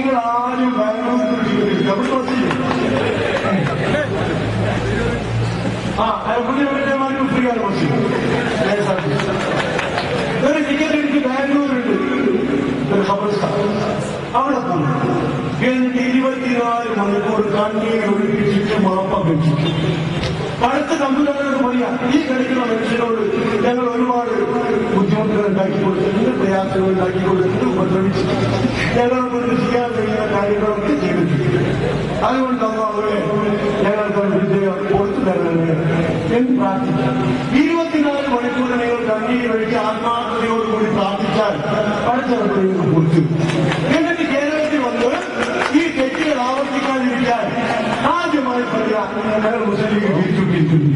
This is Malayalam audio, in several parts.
നിങ്ങൾ ആരും ബാംഗ്ലൂർ ഡബിൾ ബസ്സില്ലേ ആ പുതിയ മറ്റേമാരും ഫ്രീയാണ് ബസ് ഒരു ടിക്കറ്റ് എനിക്ക് ബാംഗ്ലൂരുണ്ട്. ഒരു ഖബർസ്ഥാൻ അവിടെ പോകും എനിക്ക് ഇരുപത്തിനാല് മണിക്കൂർ കണ്ണീർ ഒഴിപ്പിച്ചിട്ട് വെച്ചു. അടുത്ത കമ്പ്യൂട്ടറിനോട് പറയാം ഈ കളിക്കുന്ന മനുഷ്യരോട് ഞങ്ങൾ ഒരുപാട് ബുദ്ധിമുട്ടുകൾ ഉണ്ടാക്കി കൊടുത്തിട്ടുണ്ട് പ്രയാസങ്ങൾ ഉണ്ടാക്കി കൊടുത്തിട്ടുണ്ട് ഉപദ്രവിച്ചിട്ടുണ്ട് ഞങ്ങൾ കൊണ്ട് ചെയ്യാൻ കഴിയുന്ന കാര്യങ്ങളൊക്കെ ചെയ്തിട്ടുണ്ട്. അതുകൊണ്ട് അവരെ ഞങ്ങൾക്ക് വിജയം കൊടുത്തു തരണമേ എന്ന് പ്രാർത്ഥിക്കാം. ഇരുപത്തിനാല് മണിക്കൂർ നിങ്ങൾ കണ്ണീർ ഒഴുകി ആത്മാർത്ഥതയോടുകൂടി പ്രാർത്ഥിച്ചാൽ അടുത്ത കുറിച്ചു എന്നിട്ട് കേരളത്തിൽ വന്ന് ഈ തെറ്റുകൾ ആവർത്തിക്കാതിരിക്കാൻ ആദ്യമായി പറയാം ഞങ്ങൾ മുസ്ലിം തിരിച്ചു തിരിച്ചുവിട്ടിരിക്കുന്നു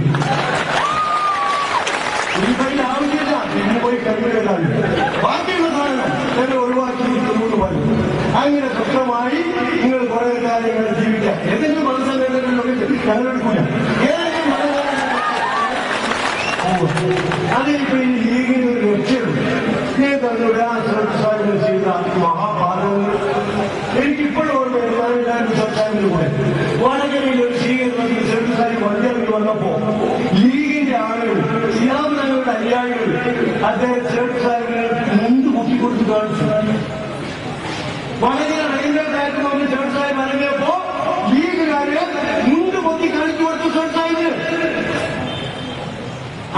അങ്ങനെ സ്വസ്ഥമായി നിങ്ങൾ കുറെ കാര്യങ്ങൾ ജീവിക്കാം എന്തെങ്കിലും ഏതെങ്കിലും അതിനിപ്പോ ഈ ലീഗിന് ഒരു ലക്ഷ്യമുണ്ട് ആ സംസ്ഥാനങ്ങൾ ചെയ്ത മഹാപാതകങ്ങൾ എനിക്കിപ്പോഴും ഓർമ്മയുണ്ട് ഞാൻ സംസ്ഥാനത്തിൽ കൂടെ വടകരയിൽ ഒരു സ്വീകരണത്തിൽ ചെറുതായി വണ്ടിയിറങ്ങി വന്നപ്പോ ലീഗിന്റെ ആളുകൾ ഇസ്ലാമിനങ്ങളുടെ അനുയായികൾ അദ്ദേഹം വടകര റെയിൽവേ ട്രാക്ക് വന്ന് ചെറുതായി ഇറങ്ങിയപ്പോ ലീഗുകാര് മുണ്ട് പൊത്തി കളിച്ചു കൊടുത്തു ചെറുതായിന്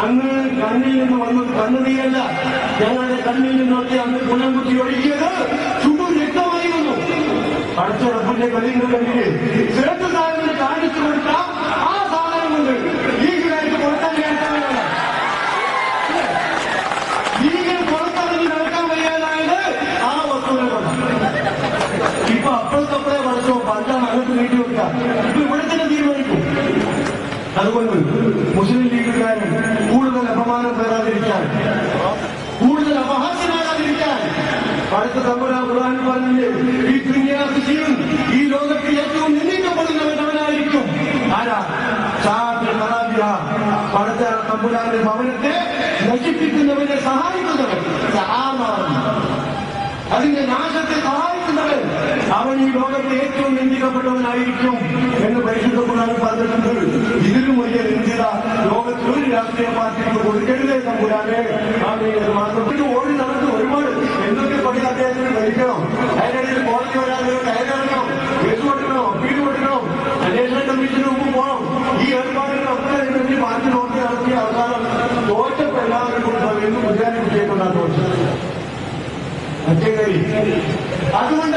അന്ന് കണ്ണിൽ നിന്ന് വന്നത് കണ്ണുനീരല്ല ഞങ്ങളുടെ കണ്ണിൽ നിന്നൊക്കെ അന്ന് ഗുണം കുത്തി ഒഴുകിയത് ചുടു രക്തമായി വന്നു റബ്ബിന്റെ കളിയിൽ കണ്ടിട്ട് ചേർത്ത് സാധനത്തിന് കാണിച്ചു കൊടുത്ത ആ സാധനം കൊണ്ട് അടുത്ത തമ്പുരാൻ ഖുർആൻ പറഞ്ഞില്ലേ? ഈ ദുനിയാസിയും ഈ ലോകത്ത് ഏറ്റവും നിന്ദിക്കപ്പെടുന്നവൻ അവനായിരിക്കും ആരാ? അടുത്ത തമ്പുരാന്റെ ഭവനത്തെ നശിപ്പിക്കുന്നവനെ സഹായിക്കുന്നവൻ അതിന്റെ നാശത്തെ സഹായിക്കുന്നവൻ അവൻ ഈ ലോകത്തെ ഏറ്റവും നിന്ദിക്കപ്പെട്ടവനായിരിക്കും എന്ന് പരിശുദ്ധ ഖുർആൻ പറഞ്ഞിട്ടുണ്ട്. ഇതിലും വലിയ നിന്ദിത ലോകത്തിൽ ഒരു രാഷ്ട്രീയ പാർട്ടിക്ക് കൊടുക്കരുതേ തമ്പുരാനെ. ആമീൻ. മാത്രത്തിൽ పెట్టాం హైడ్రోజన్ పాలిటీ హైడ్రోజన్ ఎదు కొట్టడం పీడు కొట్టడం నేషనల్ కమిషన్ ఉప్పు పోవడం ఈ ఏర్పాటులో అప్పుడే మార్చి నోటి అరవై అవసరం. తోట వెళ్ళాలనుకుంటున్నాం ఎందుకు ఉద్యానికి చేయకుండా అంతేగాని అటువంటి